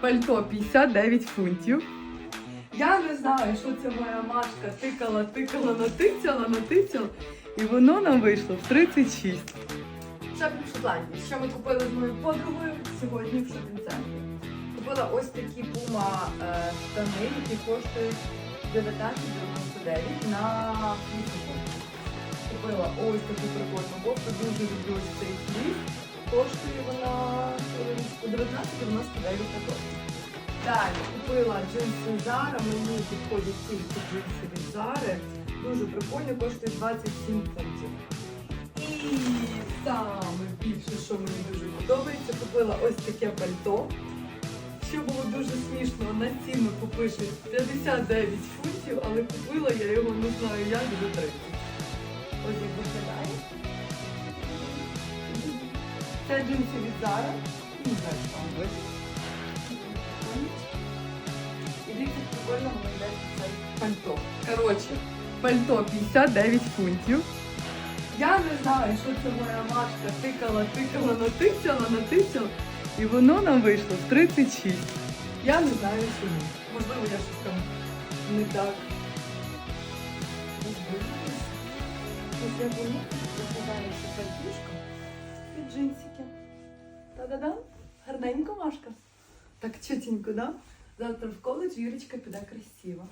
Пальто 59 фунтів. Я не знаю, що це моя Машка тикала, тикала, натицяла, натицяла. І воно нам вийшло в 36. Шопінг в Шотландії. Що ми купили з моєю подругою сьогодні в шопінг-центрі. Купила ось такі пума е, штани, які коштують 19,99 на флісику. Купила ось таку прикольну кофту, дуже люблю цей фліс. Коштує вона хвилиночку, 19,99 також. Далі купила джинси Zara, мені підходять тільки джинси від Zara. Дуже прикольні, коштує 27 фунтів. І саме більше, що мені дуже подобається, купила ось таке пальто. Що було дуже смішно, на ціну попишуть 59 фунтів, але купила я його не знаю як за 30. Ось як виглядає. Це джинси від Zara. Що пальто. Коротше, пальто 59 фунтів. Я не знаю, що це моя Машка тикала, тикала, натицяла, натицяла. І воно нам вийшло в 36. Я не знаю чому. Можливо, я щось там не так. Ось як воно виглядає ще пальтішко і джинсики. Та-да-да. Гарненько, Машка. Так чотенько, да? Завтра в коледж Юрічка піде красиво.